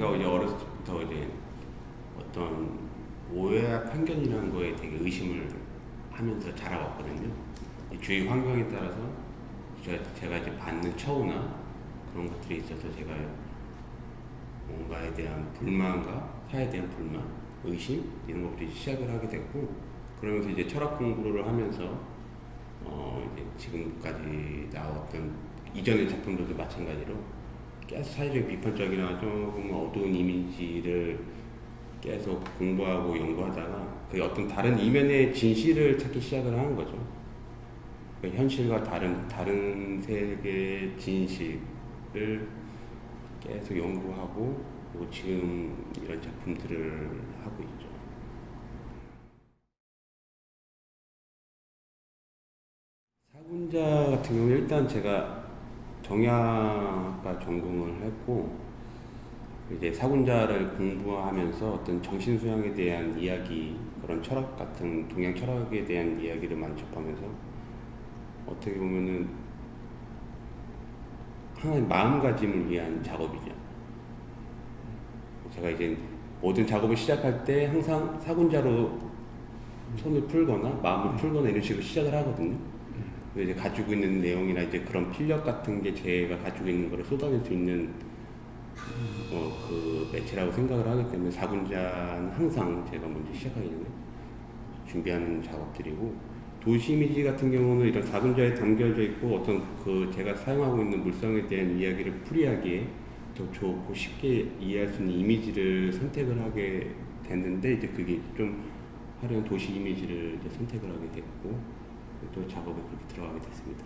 제가 이제 어렸을 때부터 이제 어떤 오해와 편견이라는 거에 되게 의심을 하면서 자라왔거든요. 이 주위 환경에 따라서 제가 이제 받는 처우나 그런 것들이 있어서 제가 뭔가에 대한 불만과 사에 대한 불만, 의심 이런 것들이 시작을 하게 됐고 그러면서 이제 철학 공부를 하면서 어 이제 지금까지 나왔던 이전의 작품들도 마찬가지로 계속 사회적 비판적이나 조금 어두운 이미지를 계속 공부하고 연구하다가 그 어떤 다른 이면의 진실을 찾기 시작을 하는 거죠. 그 현실과 다른 다른 세계의 진실을 계속 연구하고 그리고 지금 이런 작품들을 하고 있죠. 사군자 같은 경우 일단 제가 정약과 전공을 했고 이제 사군자를 공부하면서 어떤 정신 수양에 대한 이야기 그런 철학 같은 동양 철학에 대한 이야기를 많이 접하면서 어떻게 보면은 하나의 마음가짐을 위한 작업이죠. 제가 이제 모든 작업을 시작할 때 항상 사군자로 손을 풀거나 마음을 풀거나 이런 식으로 시작을 하거든요. 이제 가지고 있는 내용이나 이제 그런 필력 같은 게 제가 가지고 있는 거를 쏟아낼 수 있는 어, 그 매체라고 생각을 하기 때문에 사군자는 항상 제가 먼저 시작하기 전에 준비하는 작업들이고 도시 이미지 같은 경우는 이런 사군자에 담겨져 있고 어떤 그 제가 사용하고 있는 물성에 대한 이야기를 풀이하기에 더 좋고 쉽게 이해할 수 있는 이미지를 선택을 하게 됐는데 이제 그게 좀 화려한 도시 이미지를 이제 선택을 하게 됐고 또 작업에 그렇게 들어가게 됐습니다.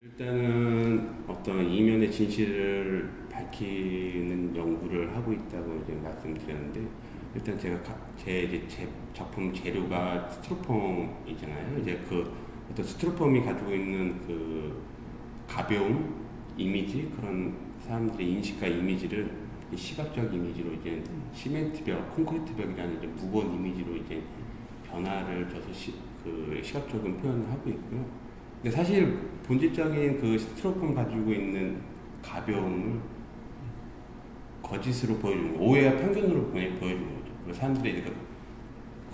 일단은 어떤 이면의 진실을 밝히는 연구를 하고 있다고 이제 말씀드렸는데 일단 제가 가- 제 이제 제 작품 재료가 스티로폼이잖아요. 이제 그 어떤 스티로폼이 가지고 있는 그 가벼움, 이미지 그런 사람들의 인식과 이미지를 이 시각적 이미지로 이제 시멘트 벽, 콘크리트 벽이라는 이제 무거운 이미지로 이제 변화를 줘서 시, 그 시각적인 표현을 하고 있고요. 근데 사실 본질적인 그 스티로폼 가지고 있는 가벼움을 거짓으로 보여주는 거, 오해와 편견으로 보여- 보여주는 거죠. 그 사람들의 이제 그,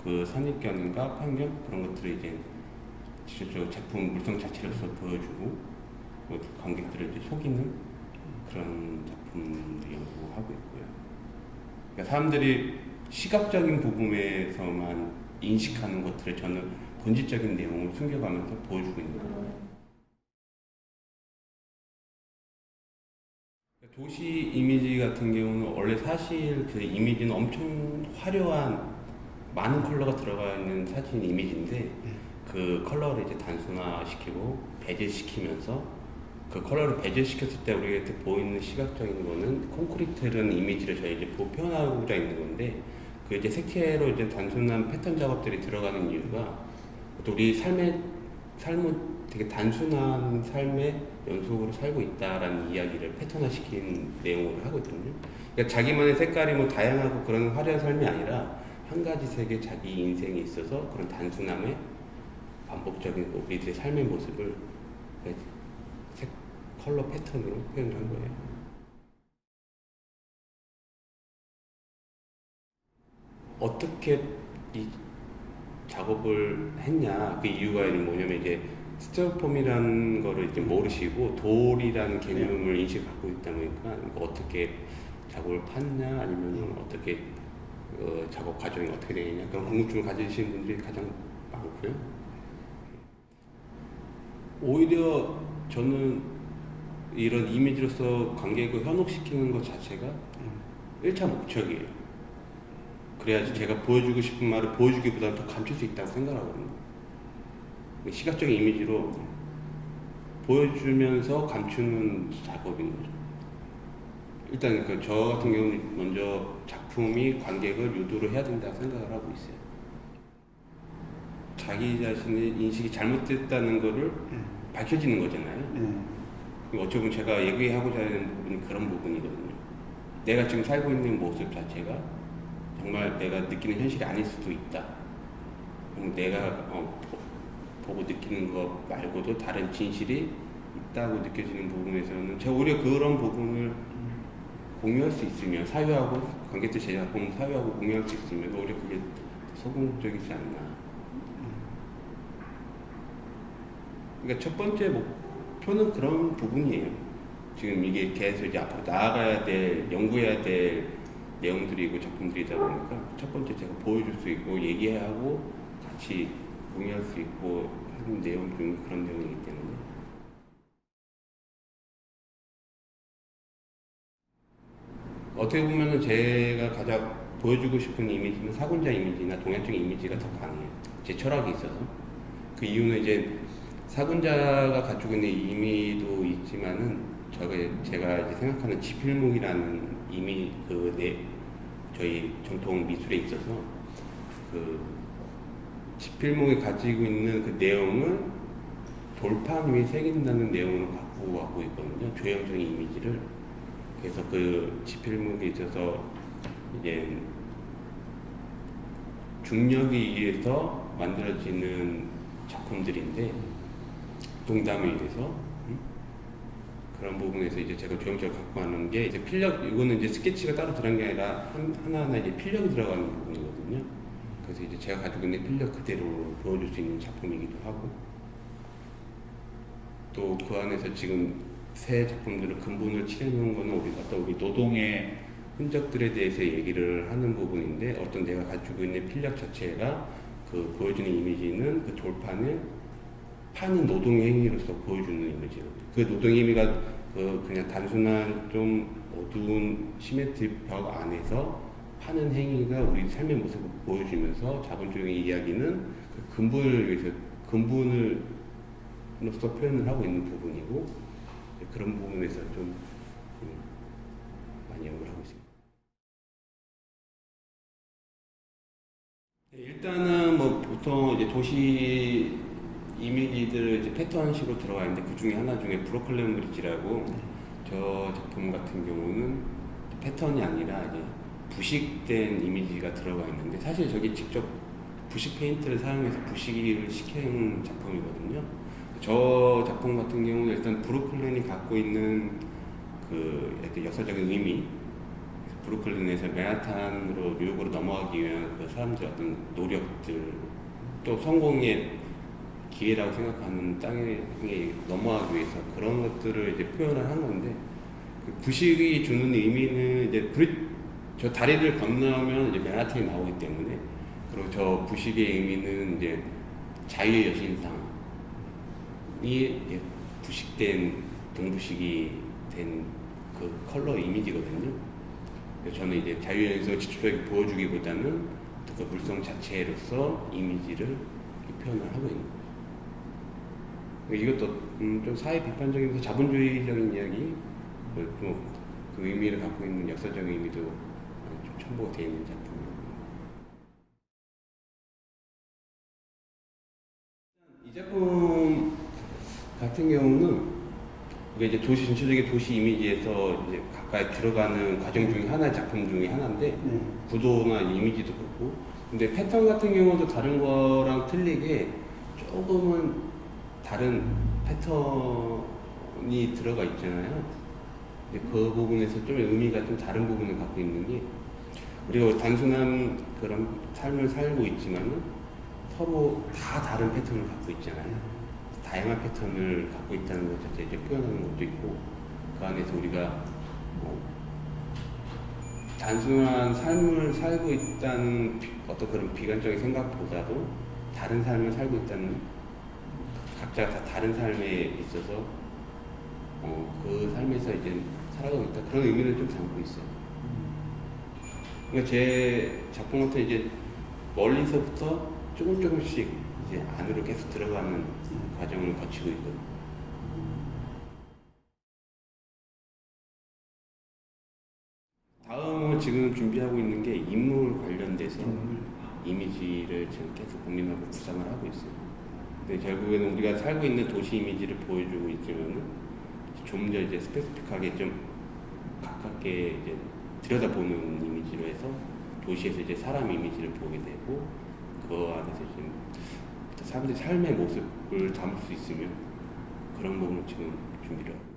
그 선입견과 편견 그런 것들을 이제 직접적으로 제품 물성 자체로서 보여주고 뭐 관객들을 이제 속이는 그런 작품들 연구하고 있고요. 그러니까 사람들이 시각적인 부분에서만 인식하는 것들을 저는 본질적인 내용을 숨겨가면서 보여주고 있는 거예요. 도시 이미지 같은 경우는 원래 사실 그 이미지는 엄청 화려한 많은 컬러가 들어가 있는 사진 이미지인데 그 컬러를 이제 단순화시키고 배제시키면서 그 컬러를 배제시켰을 때 우리한테 보이는 시각적인 거는 콘크리트라는 이미지를 저희 이제 보- 표현하고자 있는 건데 그 이제 색채로 이제 단순한 패턴 작업들이 들어가는 이유가 또 우리 삶의 삶은 되게 단순한 삶의 연속으로 살고 있다라는 이야기를 패턴화 시킨 내용을 하거든요. 그러니까 자기만의 색깔이 뭐 다양하고 그런 화려한 삶이 아니라 한 가지 색의 자기 인생이 있어서 그런 단순함의 반복적인 우리들의 삶의 모습을 색 컬러 패턴으로 표현을 한 거예요. 어떻게 이 작업을 했냐 그 이유가 뭐냐면 이제 스티로폼이라는 거를 이제 모르시고 돌이라는 개념을 인식하고 있다 보니까 이거 어떻게 작업을 팠냐 아니면 어떻게 어, 작업 과정이 어떻게 되느냐 그런 궁금증을 가지시는 분들이 가장 많고요. 오히려 저는 이런 이미지로서 관객을 현혹시키는 것 자체가 1차 목적이에요. 그래야지 제가 보여주고 싶은 말을 보여주기보다는 더 감출 수 있다고 생각하거든요. 시각적인 이미지로 보여주면서 감추는 작업인 거죠. 일단 그저 같은 경우는 먼저 작품이 관객을 유도를 해야 된다고 생각을 하고 있어요. 자기 자신의 인식이 잘못됐다는 거를 밝혀지는 거잖아요. 어찌 보면 제가 얘기하고자 하는 부분이 그런 부분이거든요. 내가 지금 살고 있는 모습 자체가 정말 내가 느끼는 현실이 아닐 수도 있다. 내가 어, 보- 보고 느끼는 것 말고도 다른 진실이 있다고 느껴지는 부분에서는 제가 오히려 그런 부분을 공유할 수 있으면 사회하고 관객들 제 작품 사회하고 공유할 수 있으면 오히려 그게 성공적이지 않나. 그러니까 첫 번째 목 표는 그런 부분이에요. 지금 이게 계속 이제 앞으로 나아가야 될 연구해야 될 내용들이고 작품들이다 보니까 첫 번째 제가 보여줄 수 있고 얘기하고 같이 공유할 수 있고 하는 내용 중 그런 내용이기 때문에 어떻게 보면은 제가 가장 보여주고 싶은 이미지는 사군자 이미지나 동양적 이미지가 더 강해요. 제 철학이 있어서. 그 이유는 이제 사군자가 가지고 있는 의미도 있지만은 저가 제가 이제 생각하는 지필목이라는 이미 그내 저희 전통 미술에 있어서 그 지필목이 가지고 있는 그 내용을 돌판 위에 새긴다는 내용으로 갖고 가고 있거든요. 조형적인 이미지를. 그래서 그 지필목에 있어서 이제 중력에 의해서 만들어지는 작품들인데 동담에 의해서 음? 그런 부분에서 이제 제가 조형적으로 갖고 가는 게 이제 필력 이거는 이제 스케치가 따로 들어간 게 아니라 한, 하나하나 이제 필력이 들어가는 부분이거든요. 그래서 이제 제가 가지고 있는 필력 그대로 보여줄 수 있는 작품이기도 하고 또 그 안에서 지금 새 작품들을 근본을 칠해놓은 거는 우리가 또 우리 노동의 흔적들에 대해서 얘기를 하는 부분인데 어떤 내가 가지고 있는 필력 자체가 그 보여주는 이미지는 그 돌판을 파는 노동의 행위로서 보여주는 이미지거든요. 그 노동의 행위가 그 그냥 단순한 좀 어두운 시멘트 벽 안에서 파는 행위가 우리 삶의 모습을 보여주면서 자본주의 이야기는 그 근본을 위해서 근본을로서 표현을 하고 있는 부분이고 그런 부분에서 좀 음, 많이 연구를 하고 있습니다. 네, 일단은 뭐 보통 이제 도시 이미지들 이제 패턴식으로 들어가 있는데 그 중에 하나 중에 브로클렌 브리지라고 저 작품 같은 경우는 패턴이 아니라 이제 부식된 이미지가 들어가 있는데 사실 저기 직접 부식 페인트를 사용해서 부식을 시킨 작품이거든요. 저 작품 같은 경우는 일단 브루클린이 갖고 있는 그 역사적인 의미, 브루클린에서 맨하탄으로 뉴욕으로 넘어가기 위한 그 사람들 어떤 노력들, 또 성공의 기회라고 생각하는 땅에 넘어가기 위해서 그런 것들을 이제 표현을 한 건데 그 부식이 주는 의미는 이제 브리, 저 다리를 건너면 이제 맨하탄이 나오기 때문에 그리고 저 부식의 의미는 이제 자유의 여신상 이 부식된 동부식이 된 그 컬러 이미지거든요. 저는 이제 자유연에서 직접적으로 보여주기보다는 그 물성 자체로서 이미지를 표현을 하고 있는. 이것도 음, 좀 사회 비판적이면서 자본주의적인 이야기, 그, 그, 그 의미를 갖고 있는 역사적인 의미도 좀 첨부가 되어 있는 작품이에요. 이 작품 같은 경우는 이게 이제 도시 전체적인 도시 이미지에서 이제 가까이 들어가는 과정 중에 하나의 작품 중에 하나인데 네. 구도나 이미지도 그렇고 근데 패턴 같은 경우도 다른 거랑 틀리게 조금은 다른 패턴이 들어가 있잖아요. 근데 그 부분에서 좀 의미가 좀 다른 부분을 갖고 있는 게 우리가 단순한 그런 삶을 살고 있지만은 서로 다 다른 패턴을 갖고 있잖아요. 다양한 패턴을 갖고 있다는 것 자체 이제 표현하는 것도 있고 그 안에서 우리가 뭐 단순한 삶을 살고 있다는 비- 어떤 그런 비관적인 생각보다도 다른 삶을 살고 있다는 각자가 다 다른 삶에 있어서 어, 그 삶에서 이제 살아가고 있다 그런 의미를 좀 담고 있어요. 그러니까 제 작품 같은 이제 멀리서부터 조금 조금씩 이제 안으로 계속 들어가는 과정을 거치고 있거든요. 다음은 지금 준비하고 있는 게 인물 관련돼서 이미지를 지금 계속 고민하고 구상을 하고 있어요. 근데 결국에는 우리가 살고 있는 도시 이미지를 보여주고 있지만은 좀 더 이제 스페시픽하게 좀 가깝게 이제 들여다보는 이미지로 해서 도시에서 이제 사람 이미지를 보게 되고 그 안에서 지금 사람들의 삶의 모습을 담을 수 있으면 그런 부분을 지금 준비를 하고